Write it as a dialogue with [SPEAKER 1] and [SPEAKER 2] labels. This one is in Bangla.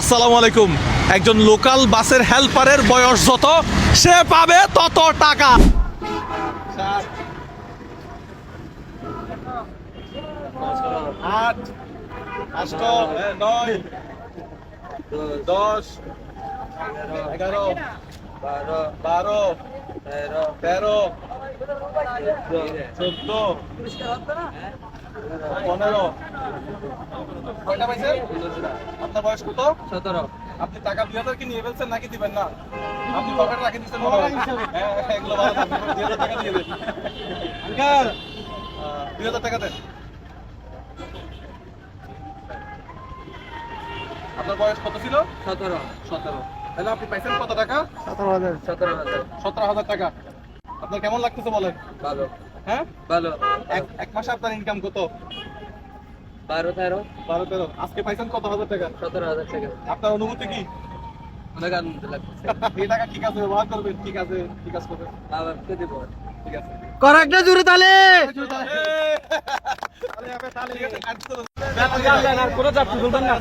[SPEAKER 1] আসসালামু আলাইকুম। একজন লোকাল বাসের হেল্পারের বয়স যত, সে পাবে তত টাকা। দশ, এগারো,
[SPEAKER 2] বারো
[SPEAKER 1] বারো,
[SPEAKER 2] তেরো,
[SPEAKER 1] চোদ্দ, পনেরো কয়টা পাইছেন আপনার বয়স কত?
[SPEAKER 2] সতেরো।
[SPEAKER 1] আপনি টাকা দুই হাজার কি নিয়ে ফেলছেন নাকি দিবেন না? আপনি পকেটে রাখে দিচ্ছেন হ্যাঁ হ্যাঁ, এগুলো ভালো। দুই হাজার টাকা দিয়ে দেন। আঙ্কাল! দুই হাজার টাকা দেন। আপনার বয়স কত ছিল?
[SPEAKER 2] সতেরো।
[SPEAKER 1] সতেরো। তাহলে আপনি পাইছেন কত টাকা?
[SPEAKER 2] সতেরো হাজার। সতেরো হাজার।
[SPEAKER 1] সতেরো হাজার টাকা। আপনার কেমন লাগতেছে বলেন?
[SPEAKER 2] ভালো।
[SPEAKER 1] হ্যাঁ?
[SPEAKER 2] ভালো।
[SPEAKER 1] এক এক মাসে আপনার ইনকাম কত?
[SPEAKER 2] বারো তেরো।
[SPEAKER 1] বারো তেরো। আজকে পাইছেন কত হাজার টাকা?
[SPEAKER 2] সতেরো হাজার টাকা।
[SPEAKER 1] আপনার অনুভূতি কি?
[SPEAKER 2] অনেক আনন্দ লাগছে
[SPEAKER 1] এই টাকা ঠিক আছে ব্যবহার করবেন। ঠিক আছে ঠিক আছে করবেন।
[SPEAKER 2] আবার দিব?
[SPEAKER 1] ঠিক আছে।
[SPEAKER 2] করেক্টটা জুড়ে তালে।
[SPEAKER 1] আর কোনো চাপ তুলবেন না।